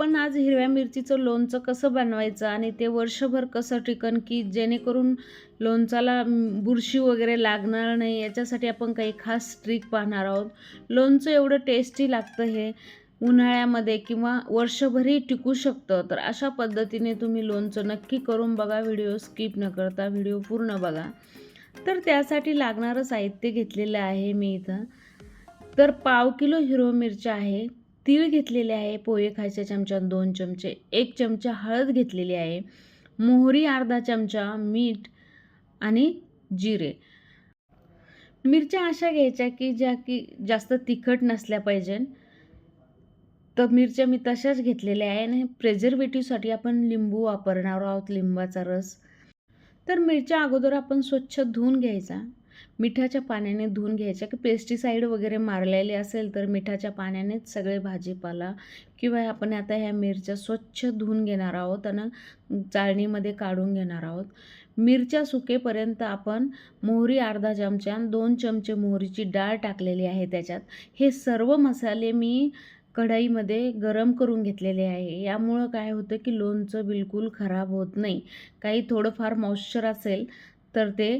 आपण आज हिरव्या मिरचीचं लोणचं कसं बनवायचं आणि ते वर्षभर कसं टिकन की जेणेकरून लोणचाला बुरशी वगैरे लागणार नाही याच्यासाठी आपण काही खास ट्रिक पाहणार आहोत. लोणचं एवढं टेस्टी लागतं हे उन्हाळ्यामध्ये किंवा वर्षभरही टिकू शकतं तर अशा पद्धतीने तुम्ही लोणचं नक्की करून बघा व्हिडिओ स्किप न करता व्हिडिओ पूर्ण बघा. तर त्यासाठी लागणारं साहित्य घेतलेलं आहे मी इथं. तर पाव किलो हिरव मिरच्या आहे. तीळ घेतलेले आहे पोहे खायच्या चमच्यात दोन चमचे एक चमचा हळद घेतलेली आहे मोहरी अर्धा चमचा मीठ आणि जिरे. मिरच्या अशा घ्यायच्या की ज्या की जास्त तिखट नसल्या पाहिजे. तर मिरच्या मी तशाच घेतलेल्या आहे आणि प्रेझर्वेटिव्हसाठी आपण लिंबू वापरणार आहोत लिंबाचा रस. तर मिरच्या अगोदर आपण स्वच्छ धुवून घ्यायचा. मिठाच्या पाण्याने धुवून घ्यायच्या. की पेस्टिसाईड वगैरे मारलेले असेल तर मिठाच्या पाण्यानेच सगळे भाजीपाला किंवा आपण आता ह्या मिरच्या स्वच्छ धुवून घेणार आहोत आणि चाळणीमध्ये काढून घेणार आहोत. मिरच्या सुकेपर्यंत आपण मोहरी अर्धा चमचा आणि दोन चमचे मोहरीची डाळ टाकलेली आहे त्याच्यात. हे सर्व मसाले मी कढाईमध्ये गरम करून घेतलेले आहे. यामुळं काय होतं की लोणचं बिलकुल खराब होत नाही. काही थोडंफार मॉइश्चर असेल तर ते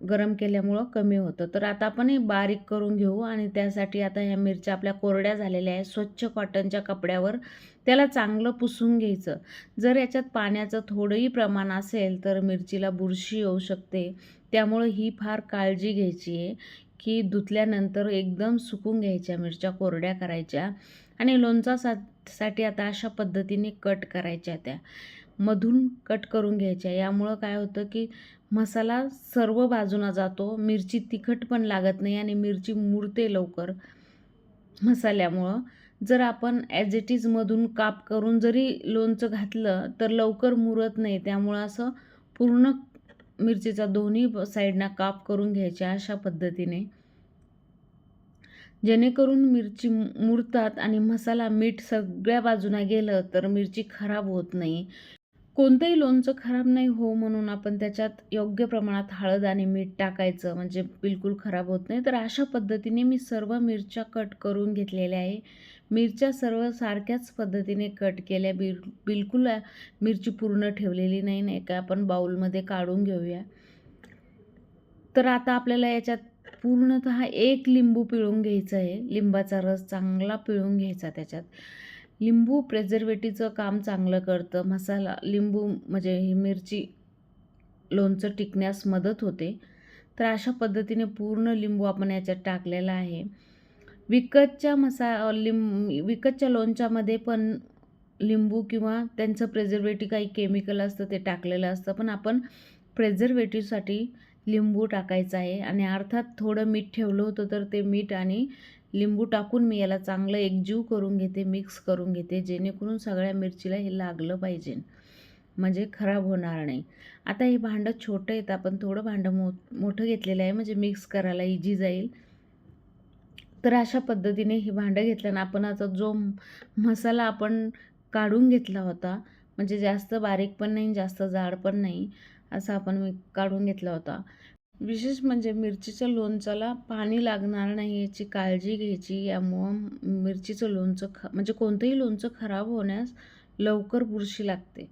गरम केल्यामुळं कमी होतं. तर आता आपण हे बारीक करून घेऊ आणि त्यासाठी आता ह्या मिरच्या आपल्या कोरड्या झालेल्या आहेत. स्वच्छ कॉटनच्या कपड्यावर त्याला चांगलं पुसून घ्यायचं. जर याच्यात पाण्याचं थोडंही प्रमाण असेल तर मिरचीला बुरशी येऊ शकते. त्यामुळं ही फार काळजी घ्यायची आहे की धुतल्यानंतर एकदम सुकून घ्यायच्या मिरच्या कोरड्या करायच्या आणि लोणचा सा साठी आता अशा पद्धतीने कट करायच्या त्या. मधून कट करून घ्यायच्या. यामुळं काय होतं की मसाला सर्व बाजूना जातो. मिरची तिखट पण लागत नाही आणि मिरची मुरते लवकर मसाल्यामुळं. जर आपण ॲज इट इजमधून काप करून जरी लोणचं घातलं तर लवकर मुरत नाही. त्यामुळं असं पूर्ण मिरचीचा दोन्ही साईडना काप करून घ्यायच्या अशा पद्धतीने. जेणेकरून मिरची मुरतात आणि मसाला मीठ सगळ्या बाजूना गेलं तर मिरची खराब होत नाही. कोणतंही लोणचं खराब नाही हो म्हणून आपण त्याच्यात योग्य प्रमाणात हळद आणि मीठ टाकायचं म्हणजे बिलकुल खराब होत नाही. तर अशा पद्धतीने मी सर्व मिरच्या कट करून घेतलेल्या आहे. मिरच्या सर्व सारख्याच पद्धतीने कट केल्या. बिल बिलकुल मिरची पूर्ण ठेवलेली नाही नाही का? आपण बाऊलमध्ये काढून घेऊया. तर आता आपल्याला याच्यात पूर्णतः एक लिंबू पिळून घ्यायचं आहे. लिंबाचा रस चांगला पिळून घ्यायचा त्याच्यात. लिंबू प्रेझर्वेटिव्हचं काम चांगलं करतं. मसाला लिंबू म्हणजे ही मिरची लोणचं टिकण्यास मदत होते. तर अशा पद्धतीने पूर्ण लिंबू आपण याच्यात टाकलेला आहे. विकतच्या मसा लिंब विकतच्या लोणच्यामध्ये पण लिंबू किंवा त्यांचं प्रेझर्वेटिव्ह काही केमिकल असतं ते टाकलेलं असतं. पण आपण प्रेझर्वेटिव्हसाठी लिंबू टाकायचं आहे. आणि अर्थात थोडं मीठ ठेवलं होतं तर ते मीठ आणि लिंबू टाकून मी याला चांगलं एकजीव करून घेते मिक्स करून घेते जेणेकरून सगळ्या मिरचीला हे लागलं पाहिजे. म्हणजे खराब होणार नाही. आता हे भांडं छोटं येतं आपण थोडं भांडं मो मोठं घेतलेलं आहे म्हणजे मिक्स करायला इजी जाईल. तर अशा पद्धतीने हे भांडं घेतल्यानं आपण आता जो मसाला आपण काढून घेतला होता म्हणजे जास्त बारीक पण नाही जास्त जाड पण नाही असा आपण मी काढून घेतला होता. विशेष म्हणजे मिरचीच्या लोणचाला पाणी लागणार नाही याची काळजी घ्यायची यामुळं मिरचीचं लोणचं ख म्हणजे कोणतंही लोणचं खराब होण्यास लवकर बुरशी लागते.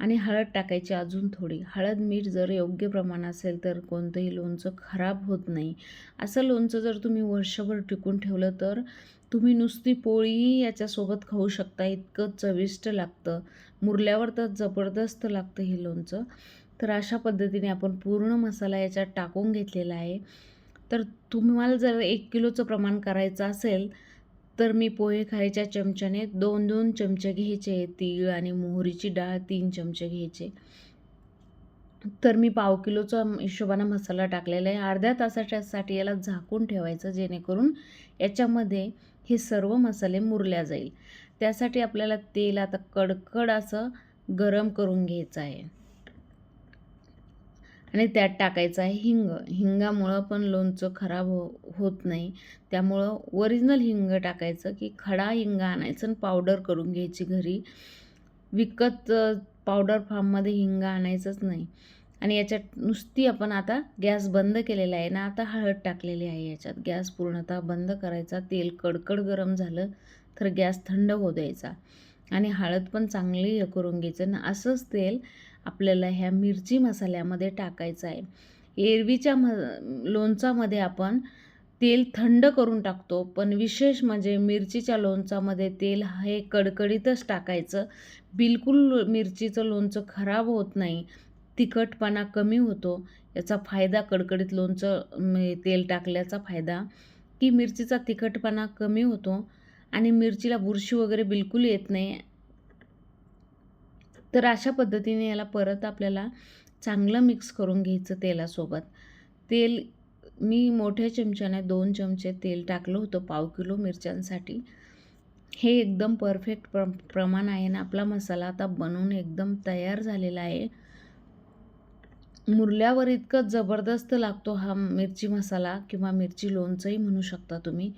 आणि हळद टाकायची अजून थोडी. हळद मीठ जर योग्य प्रमाण असेल तर कोणतंही लोणचं खराब होत नाही. असं लोणचं जर तुम्ही वर्षभर टिकून ठेवलं तर तुम्ही नुसती पोळीही याच्यासोबत खाऊ शकता. इतकं चविष्ट लागतं. मुरल्यावर तर जबरदस्त लागतं हे लोणचं. तर अशा पद्धतीने आपण पूर्ण मसाला याच्यात टाकून घेतलेला आहे. तर तुम्हाला जर एक किलोचं प्रमाण करायचं असेल तर मी पोहे खायच्या चमच्याने दोन दोन चमचे घ्यायचे तीळ आणि मोहरीची डाळ तीन चमचे घ्यायचे. तर मी पाव किलोचा हिशोबानं मसाला टाकलेला आहे. अर्ध्या तासाच्यासाठी याला झाकून ठेवायचं जेणेकरून याच्यामध्ये हे सर्व मसाले मुरल्या जाईल. त्यासाठी आपल्याला तेल आता कडकड असं गरम करून घ्यायचं आहे. आणि त्यात टाकायचं आहे हिंग. हिंगामुळं पण लोणचं खराब हो होत नाही. त्यामुळं ओरिजिनल हिंग टाकायचं की खडा हिंग आणायचं आणि पावडर करून घ्यायची घरी. विकत पावडर फार्ममध्ये हिंग आणायचंच नाही. आणि याच्यात नुसती आपण आता गॅस बंद केलेला आहे ना आता हळद टाकलेली आहे याच्यात. गॅस पूर्णतः बंद करायचा. तेल कडकड गरम झालं तर गॅस थंड होऊ द्यायचा आणि हळद पण चांगली हे करून घ्यायचं. आणि असंच तेल आपल्याला ह्या मिरची मसाल्यामध्ये टाकायचं आहे. एरवीच्या म लोणचामध्ये आपण तेल थंड करून टाकतो पण विशेष म्हणजे मिरचीच्या लोणचामध्ये तेल हे कडकडीतच टाकायचं. बिलकुल मिरचीचं लोणचं खराब होत नाही तिखटपणा कमी होतो याचा फायदा कडकडीत लोणचं तेल टाकल्याचा फायदा की मिरचीचा तिखटपणा कमी होतो आणि मिरचीला बुरशी वगैरे बिलकुल येत नाही. तर अशा पद्धतीने याला परत आपल्याला चांगलं मिक्स करून घ्यायचं तेलासोबत. तेल मी मोठ्या चमच्याने दोन चमचे तेल टाकलं होतं पाव किलो मिरच्यांसाठी. हे एकदम परफेक्ट प्र प्रमाण आहे ना आपला मसाला आता बनवून एकदम तयार झालेला आहे. मुरल्यावर इतकं जबरदस्त लागतो हा मिरची मसाला किंवा मिरची लोणचंही म्हणू शकता तुम्ही.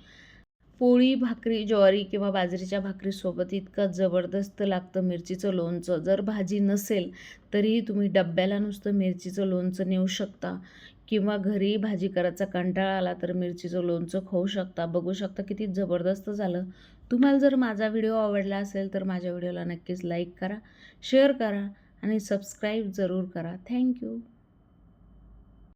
पोळी भाकरी ज्वारी किंवा बाजरीच्या भाकरीसोबत इतकं जबरदस्त लागतं मिरचीचं लोणचं. जर भाजी नसेल तरीही तुम्ही डब्याला नुसतं मिरचीचं लोणचं नेऊ शकता. किंवा घरी भाजी करायचा कंटाळा आला तर मिरचीचं लोणचं खाऊ शकता. बघू शकता किती जबरदस्त झालं. तुम्हाला जर माझा व्हिडिओ आवडला असेल तर माझ्या व्हिडिओला नक्कीच लाईक करा शेअर करा आणि सबस्क्राईब जरूर करा. थँक्यू.